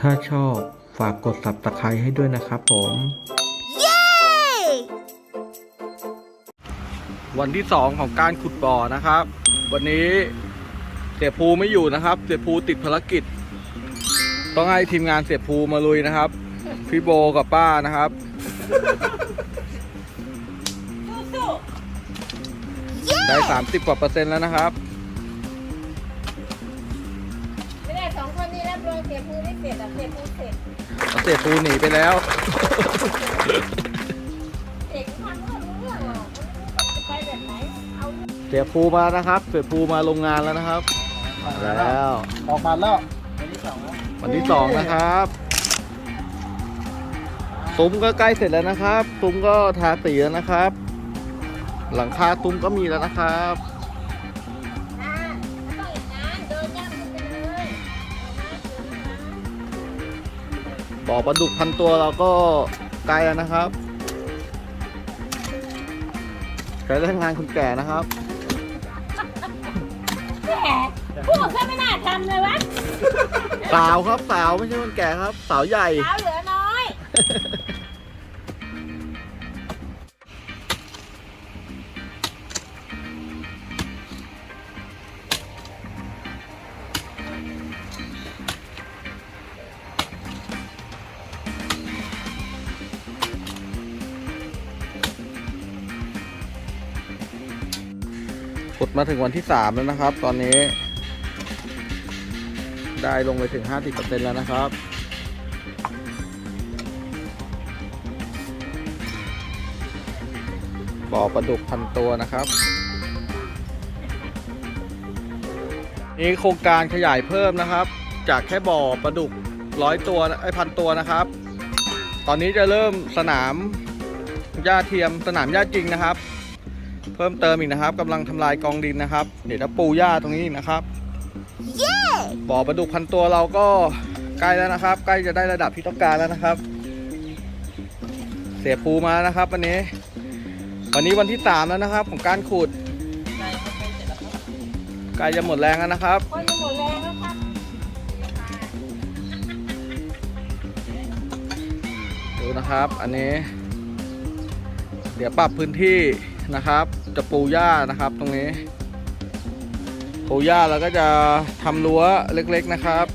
ถ้าชอบฝากกด subscribe ให้ด้วยนะครับผม วันที่สองของการขุดบ่อนะครับ วันนี้เสียภูไม่อยู่นะครับ เสียภูติดภารกิจ ต้องให้ทีมงานเสียภูมาลุยนะครับ พี่โบกับป้านะครับ ได้ 30 กว่าเปอร์เซ็นต์แล้วนะครับ สองคนนี้รับรองเสียภูไม่เสร็จอะเสียภูเสร็จเสียภูหนีไปแล้ว เด็กทำเรื่องรู้เรื่องหรอกจะไปแบบไหนเอาเสียภูมานะครับ เสียภูมาโรงงานแล้วนะครับแล้ว ออกมาแล้ววันที่สองนะครับซุ้มก็ใกล้เสร็จแล้วนะครับซุ้มก็ทาสีแล้วนะครับ หลังคาซุ้มก็มีแล้วนะครับ บ่อปลาดุกพันตัวเราก็ใกล้แล้วนะครับใช้แรงงานคนแก่นะครับแหมพวกเขาไม่น่าทำเลยวะสาวครับสาวไม่ใช่คนแก่ครับ สาวใหญ่เท้าเหลือน้อย ขุดมาถึงวันที่สามแล้วนะครับ ตอนนี้ ได้ลงไปถึง 50%แล้วนะครับ บ่อปลาดุกพันตัวนะครับ นี่โครงการขยายเพิ่มนะครับ จากแค่บ่อปลาดุกร้อยตัวไอ้พันตัวนะครับ ตอนนี้จะเริ่มสนามหญ้าเทียมสนามหญ้าจริงนะครับ เพิ่มเติมอีกนะครับกำลังทำลายกองดินนะครับ เดี๋ยวจะปูหญ้าตรงนี้อีกนะครับบ่อปลาดุกพันตัวเราก็ใกล้แล้วนะครับ ใกล้จะได้ระดับที่ต้องการแล้วนะครับ เสียปูมานะครับวันนี้ วันนี้วันที่สามแล้วนะครับ ของการขุดใกล้จะหมดแรงแล้วนะครับคนจะหมดแรงแล้วครับดูนะครับ อันนี้ เดี๋ยวปรับพื้นที่ นะครับ จะปูหญ้านะครับตรงนี้ ปูหญ้าแล้วก็จะทำรั้วเล็กๆนะครับ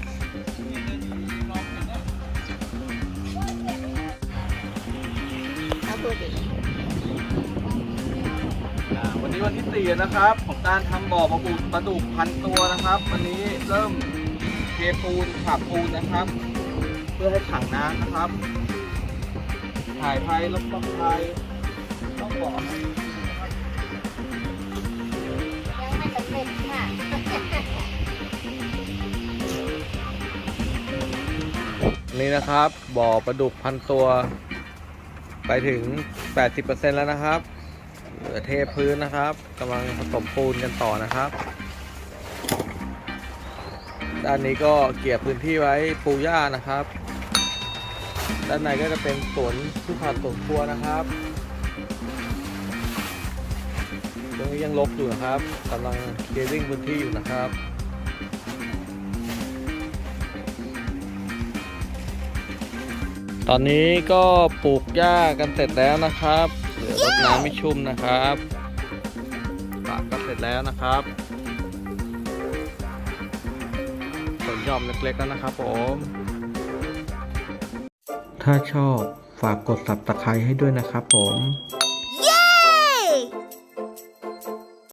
วันนี้วันที่สี่นะครับ ของการทำบ่อปลาดุกปลาดุกพันตัวนะครับ วันนี้เริ่มเทปูนฉาบปูนนะครับ เพื่อให้ขังน้ำนะครับถ่ายไฟลบต้องไฟต้องบ่อ นี่นะครับ บ่อปลาดุกพันตัว ไปถึง 80%แล้วนะครับเหลือเทพื้นนะครับกำลังผสมปูนกันต่อนะครับ ด้านนี้ก็เกี่ยพื้นที่ไว้ปูหญ้านะครับ ด้านในก็จะเป็นสวนพืชผักสวนครัวนะครับตรงนี้ยังลกอยู่นะครับกำลังเคลียร์พื้นที่อยู่นะครับ ตอนนี้ก็ปลูกหญ้ากันเสร็จแล้วนะครับเหลือรดน้ำไม่ชุ่มนะครับปากก็เสร็จแล้วนะครับผลหย่อมเล็กๆแล้วนะครับผม ถ้าชอบฝากกด subscribe ให้ด้วยนะครับผม